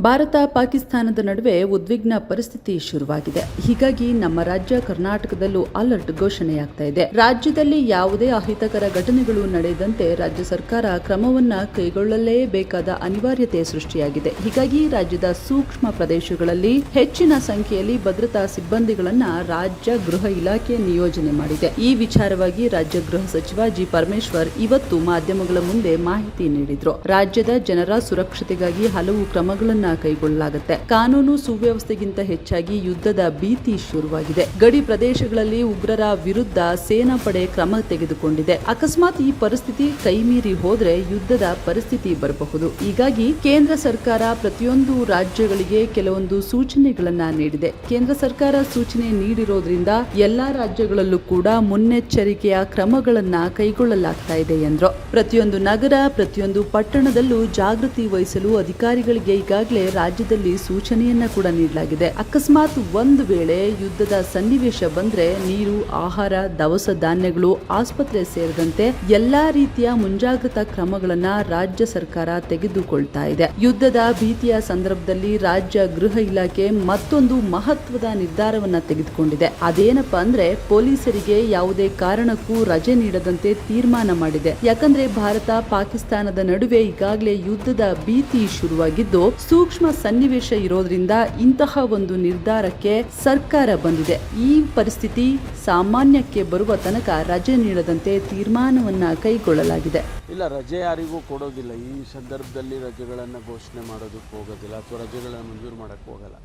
ಭಾರತ ಪಾಕಿಸ್ತಾನದ ನಡುವೆ ಉದ್ವಿಗ್ನ ಪರಿಸ್ಥಿತಿ ಶುರುವಾಗಿದೆ. ಹೀಗಾಗಿ ನಮ್ಮ ರಾಜ್ಯ ಕರ್ನಾಟಕದಲ್ಲೂ ಅಲರ್ಟ್ ಘೋಷಣೆಯಾಗ್ತಾ ಇದೆ. ರಾಜ್ಯದಲ್ಲಿ ಯಾವುದೇ ಅಹಿತಕರ ಘಟನೆಗಳು ನಡೆಯದಂತೆ ರಾಜ್ಯ ಸರ್ಕಾರ ಕ್ರಮವನ್ನ ಕೈಗೊಳ್ಳಲೇಬೇಕಾದ ಅನಿವಾರ್ಯತೆ ಸೃಷ್ಟಿಯಾಗಿದೆ. ಹೀಗಾಗಿ ರಾಜ್ಯದ ಸೂಕ್ಷ್ಮ ಪ್ರದೇಶಗಳಲ್ಲಿ ಹೆಚ್ಚಿನ ಸಂಖ್ಯೆಯಲ್ಲಿ ಭದ್ರತಾ ಸಿಬ್ಬಂದಿಗಳನ್ನು ರಾಜ್ಯ ಗೃಹ ಇಲಾಖೆ ನಿಯೋಜನೆ ಮಾಡಿದೆ. ಈ ವಿಚಾರವಾಗಿ ರಾಜ್ಯ ಗೃಹ ಸಚಿವ ಜಿ. ಪರಮೇಶ್ವರ್ ಇವತ್ತು ಮಾಧ್ಯಮಗಳ ಮುಂದೆ ಮಾಹಿತಿ ನೀಡಿದರು. ರಾಜ್ಯದ ಜನರ ಸುರಕ್ಷತೆಗಾಗಿ ಹಲವು ಕ್ರಮಗಳನ್ನ ಕೈಗೊಳ್ಳಲಾಗುತ್ತೆ. ಕಾನೂನು ಸುವ್ಯವಸ್ಥೆಗಿಂತ ಹೆಚ್ಚಾಗಿ ಯುದ್ಧದ ಭೀತಿ ಶುರುವಾಗಿದೆ. ಗಡಿ ಪ್ರದೇಶಗಳಲ್ಲಿ ಉಗ್ರರ ವಿರುದ್ಧ ಸೇನಾ ಪಡೆ ಕ್ರಮ ತೆಗೆದುಕೊಂಡಿದೆ. ಅಕಸ್ಮಾತ್ ಈ ಪರಿಸ್ಥಿತಿ ಕೈಮೀರಿ ಹೋದ್ರೆ ಯುದ್ಧದ ಪರಿಸ್ಥಿತಿ ಬರಬಹುದು. ಹೀಗಾಗಿ ಕೇಂದ್ರ ಸರ್ಕಾರ ಪ್ರತಿಯೊಂದು ರಾಜ್ಯಗಳಿಗೆ ಕೆಲವೊಂದು ಸೂಚನೆಗಳನ್ನ ನೀಡಿದೆ. ಕೇಂದ್ರ ಸರ್ಕಾರ ಸೂಚನೆ ನೀಡಿರೋದ್ರಿಂದ ಎಲ್ಲಾ ರಾಜ್ಯಗಳಲ್ಲೂ ಕೂಡ ಮುನ್ನೆಚ್ಚರಿಕೆಯ ಕ್ರಮಗಳನ್ನ ಕೈಗೊಳ್ಳಲಾಗ್ತಾ ಇದೆ ಎಂದ್ರು. ಪ್ರತಿಯೊಂದು ನಗರ, ಪ್ರತಿಯೊಂದು ಪಟ್ಟಣದಲ್ಲೂ ಜಾಗೃತಿ ವಹಿಸಲು ಅಧಿಕಾರಿಗಳಿಗೆ ಈಗಾಗಲೇ ರಾಜ್ಯದಲ್ಲಿ ಸೂಚನೆಯನ್ನ ಕೂಡ ನೀಡಲಾಗಿದೆ. ಅಕಸ್ಮಾತ್ ಒಂದು ವೇಳೆ ಯುದ್ಧದ ಸನ್ನಿವೇಶ ಬಂದ್ರೆ ನೀರು, ಆಹಾರ, ದವಸ ಧಾನ್ಯಗಳು, ಆಸ್ಪತ್ರೆ ಸೇರಿದಂತೆ ಎಲ್ಲಾ ರೀತಿಯ ಮುಂಜಾಗ್ರತಾ ಕ್ರಮಗಳನ್ನ ರಾಜ್ಯ ಸರ್ಕಾರ ತೆಗೆದುಕೊಳ್ತಾ ಇದೆ. ಯುದ್ಧದ ಭೀತಿಯ ಸಂದರ್ಭದಲ್ಲಿ ರಾಜ್ಯ ಗೃಹ ಇಲಾಖೆ ಮತ್ತೊಂದು ಮಹತ್ವದ ನಿರ್ಧಾರವನ್ನ ತೆಗೆದುಕೊಂಡಿದೆ. ಅದೇನಪ್ಪ ಅಂದ್ರೆ ಪೊಲೀಸರಿಗೆ ಯಾವುದೇ ಕಾರಣಕ್ಕೂ ರಜೆ ನೀಡದಂತೆ ತೀರ್ಮಾನ ಮಾಡಿದೆ. ಯಾಕಂದ್ರೆ ಭಾರತ, ಪಾಕಿಸ್ತಾನದ ನಡುವೆ ಈಗಾಗಲೇ ಯುದ್ಧದ ಭೀತಿ ಶುರುವಾಗಿದ್ದು ಸೂಕ್ಷ್ಮ ಸನ್ನಿವೇಶ ಇರೋದ್ರಿಂದ ಇಂತಹ ಒಂದು ನಿರ್ಧಾರಕ್ಕೆ ಸರ್ಕಾರ ಬಂದಿದೆ. ಈ ಪರಿಸ್ಥಿತಿ ಸಾಮಾನ್ಯಕ್ಕೆ ಬರುವ ತನಕ ರಜೆ ನೀಡದಂತೆ ತೀರ್ಮಾನವನ್ನ ಕೈಗೊಳ್ಳಲಾಗಿದೆ. ಇಲ್ಲ, ರಜೆ ಯಾರಿಗೂ ಕೊಡೋದಿಲ್ಲ. ಈ ಸಂದರ್ಭದಲ್ಲಿ ರಜೆಗಳನ್ನು ಘೋಷಣೆ ಮಾಡೋದಕ್ಕೆ ಹೋಗೋದಿಲ್ಲ ಅಥವಾ ರಜೆಗಳನ್ನು ಮಂಜೂರು ಮಾಡೋಕ್ಕೆ ಹೋಗಲ್ಲ.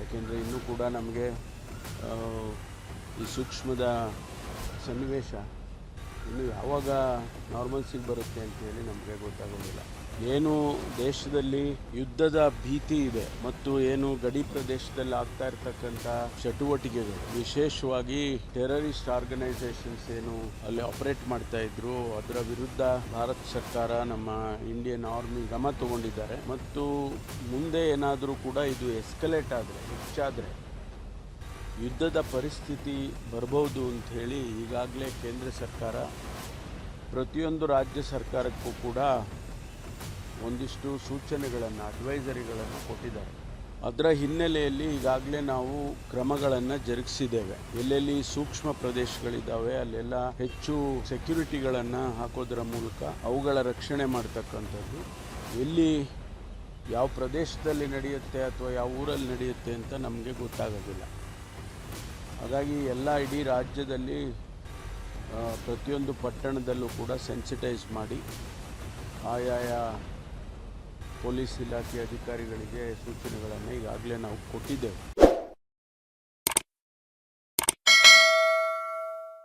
ಯಾಕೆಂದರೆ ಇನ್ನೂ ಕೂಡ ನಮಗೆ ಈ ಸೂಕ್ಷ್ಮದ ಸನ್ನಿವೇಶ ಇನ್ನು ಯಾವಾಗ ನಾರ್ಮಲ್ಸಿಗೆ ಬರುತ್ತೆ ಅಂತ ಹೇಳಿ ನಮಗೆ ಗೊತ್ತಾಗೋದಿಲ್ಲ. ಏನು ದೇಶದಲ್ಲಿ ಯುದ್ಧದ ಭೀತಿ ಇದೆ ಮತ್ತು ಏನು ಗಡಿ ಪ್ರದೇಶದಲ್ಲಿ ಆಗ್ತಾ ಇರತಕ್ಕಂಥ ಚಟುವಟಿಕೆಗಳು, ವಿಶೇಷವಾಗಿ ಟೆರರಿಸ್ಟ್ ಆರ್ಗನೈಸೇಷನ್ಸ್ ಏನು ಅಲ್ಲಿ ಆಪರೇಟ್ ಮಾಡ್ತಾ ಇದ್ರು, ಅದರ ವಿರುದ್ಧ ಭಾರತ ಸರ್ಕಾರ ನಮ್ಮ ಇಂಡಿಯನ್ ಆರ್ಮಿ ಗಮ ತಗೊಂಡಿದ್ದಾರೆ. ಮತ್ತು ಮುಂದೆ ಏನಾದರೂ ಕೂಡ ಇದು ಎಸ್ಕಲೇಟ್ ಆದರೆ, ಹೆಚ್ಚಾದರೆ ಯುದ್ಧದ ಪರಿಸ್ಥಿತಿ ಬರಬಹುದು ಅಂತ ಹೇಳಿ ಈಗಾಗಲೇ ಕೇಂದ್ರ ಸರ್ಕಾರ, ಪ್ರತಿಯೊಂದು ರಾಜ್ಯ ಸರ್ಕಾರಕ್ಕೂ ಕೂಡ ಒಂದಿಷ್ಟು ಸೂಚನೆಗಳನ್ನು ಅಡ್ವೈಸರಿಗಳನ್ನು ಕೊಟ್ಟಿದ್ದಾರೆ. ಅದರ ಹಿನ್ನೆಲೆಯಲ್ಲಿ ಈಗಾಗಲೇ ನಾವು ಕ್ರಮಗಳನ್ನು ಜರುಗಿಸಿದ್ದೇವೆ. ಎಲ್ಲೆಲ್ಲಿ ಸೂಕ್ಷ್ಮ ಪ್ರದೇಶಗಳಿದ್ದಾವೆ, ಅಲ್ಲೆಲ್ಲ ಹೆಚ್ಚು ಸೆಕ್ಯುರಿಟಿಗಳನ್ನು ಹಾಕೋದರ ಮೂಲಕ ಅವುಗಳ ರಕ್ಷಣೆ ಮಾಡ್ತಕ್ಕಂಥದ್ದು. ಎಲ್ಲಿ ಯಾವ ಪ್ರದೇಶದಲ್ಲಿ ನಡೆಯುತ್ತೆ ಅಥವಾ ಯಾವ ಊರಲ್ಲಿ ನಡೆಯುತ್ತೆ ಅಂತ ನಮಗೆ ಗೊತ್ತಾಗೋದಿಲ್ಲ. ಹಾಗಾಗಿ ಎಲ್ಲ ಇಡೀ ರಾಜ್ಯದಲ್ಲಿ ಪ್ರತಿಯೊಂದು ಪಟ್ಟಣದಲ್ಲೂ ಕೂಡ ಸೆನ್ಸಿಟೈಸ್ ಮಾಡಿ, ಆಯಾಯ ಪೊಲೀಸ್ ಇಲಾಖೆ ಅಧಿಕಾರಿಗಳಿಗೆ ಸೂಚನೆಗಳನ್ನು ಈಗಾಗಲೇ ನಾವು ಕೊಟ್ಟಿದ್ದೇವೆ.